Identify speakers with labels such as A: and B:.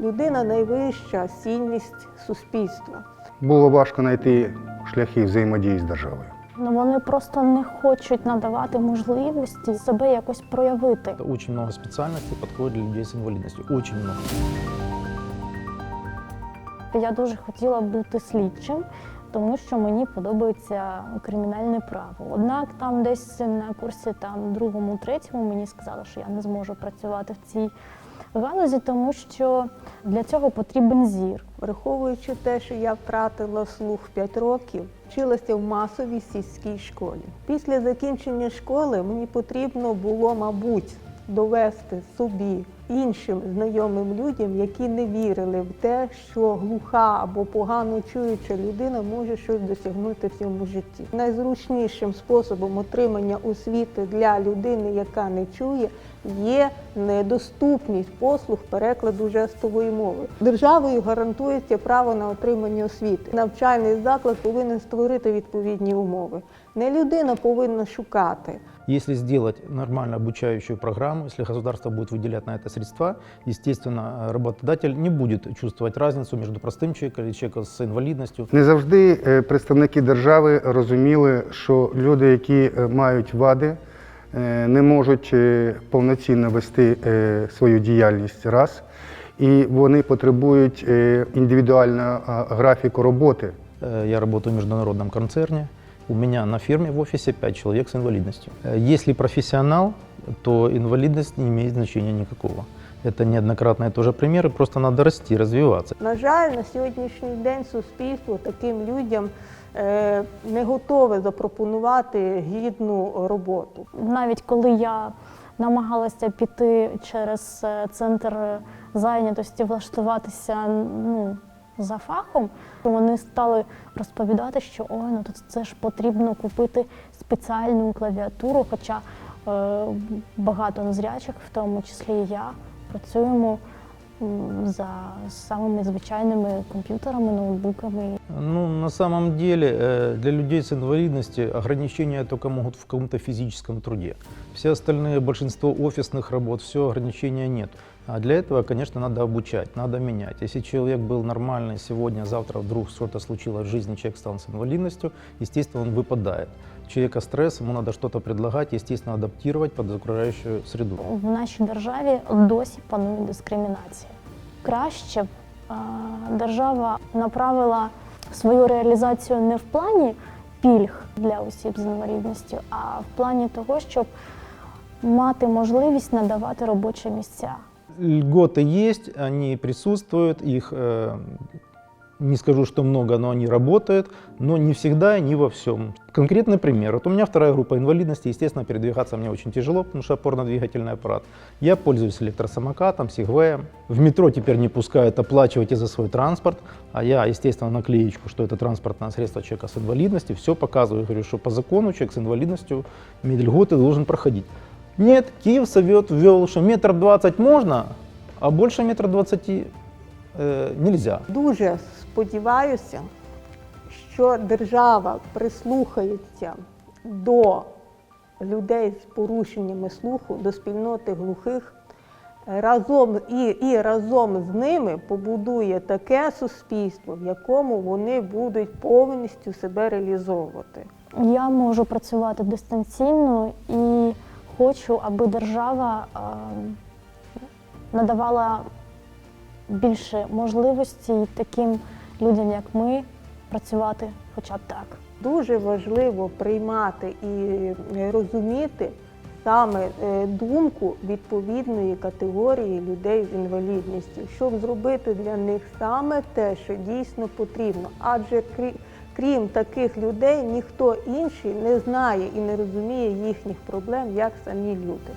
A: Людина найвища цінність суспільства.
B: Було важко знайти шляхи взаємодії з державою.
C: Ну, вони просто не хочуть надавати можливості себе якось проявити.
D: Очень много спеціальностей підходить для людей з інвалідністю. Дуже багато.
C: Я дуже хотіла бути слідчим, тому що мені подобається кримінальне право. Однак там десь на курсі там другому, третьому мені сказали, що я не зможу працювати в цій галузі, тому що для цього потрібен зір.
A: Враховуючи те, що я втратила слух 5 років, вчилася в масовій сільській школі. Після закінчення школи мені потрібно було, мабуть, довести собі іншим знайомим людям, які не вірили в те, що глуха або погано чуюча людина може щось досягнути в цьому житті. Найзручнішим способом отримання освіти для людини, яка не чує, є недоступність послуг перекладу жестової мови. Державою гарантується право на отримання освіти. Навчальний заклад повинен створити відповідні умови. Не людина повинна шукати.
D: Если сделать нормально обучающую программу, если государство будет выделять на это средства, естественно, работодатель не будет чувствовать разницу между простым человеком и человеком с инвалидностью.
B: Не завжди е, представники держави розуміли, що люди, які е, мають вади, е, не можуть е, повноцінно вести е, свою діяльність раз, і вони потребують е, індивідуального а, графіку роботи.
D: Э, Я работаю в международном концерне. У меня на фирме в офисе 5 человек с инвалидностью. Э, Если профессионал, то инвалидность не имеет значения никакого. Это неоднократные тоже примеры, просто надо расти, развиваться.
A: На жаль, на сьогоднішній день суспільство таким людям е, не готове запропонувати гідну роботу.
C: Навіть коли я намагалася піти через е, центр зайнятості, влаштуватися ну, за фахом, вони стали розповідати, що ой, ну тут це ж потрібно купити спеціальну клавіатуру. Хоча е, багато незрячих, в тому числі і я, працюємо м, за самими звичайними комп'ютерами, ноутбуками.
D: Ну, на самом деле, э, для людей с инвалидностью ограничения только могут в каком-то физическом труде. Все остальные, большинство офисных работ, все ограничения нет. А для этого, конечно, надо обучать, надо менять. Если человек был нормальный сегодня, завтра вдруг что-то случилось в жизни, человек стал с инвалидностью, естественно, он выпадает. У человека стресс, ему надо что-то предлагать, естественно, адаптировать под окружающую среду.
C: В нашій державі досі панує дискримінація. Краще б е, держава направила свою реалізацію не в плані пільг для осіб з інвалідністю, а в плані того, щоб мати можливість надавати робочі місця.
D: Льготы есть, они присутствуют, их э, не скажу, что много, но они работают, но не всегда и не во всем. Конкретный пример. Вот у меня вторая группа инвалидности, естественно, передвигаться мне очень тяжело, потому что опорно-двигательный аппарат. Я пользуюсь электросамокатом, сигвеем. В метро теперь не пускают, оплачивайте за свой транспорт. А я, естественно, наклеечку, что это транспортное средство человека с инвалидностью, все показываю, говорю, что по закону человек с инвалидностью имеет льготы, должен проходить. Нет, Киев совет ввел, что метр двадцать можно, а больше метра двадцати э, нельзя.
A: Дуже сподіваюся, що держава прислухається до людей з порушеннями слуху, до спільноти глухих. Разом і, і разом з ними побудує таке суспільство, в якому вони будуть повністю себе реалізовувати.
C: Я можу працювати дистанційно і хочу, аби держава е, надавала більше можливостей таким людям, як ми, працювати хоча б так.
A: Дуже важливо приймати і розуміти саме е, думку відповідної категорії людей з інвалідністю, щоб зробити для них саме те, що дійсно потрібно. Адже крі- крім таких людей ніхто інший не знає і не розуміє їхніх проблем, як самі люди.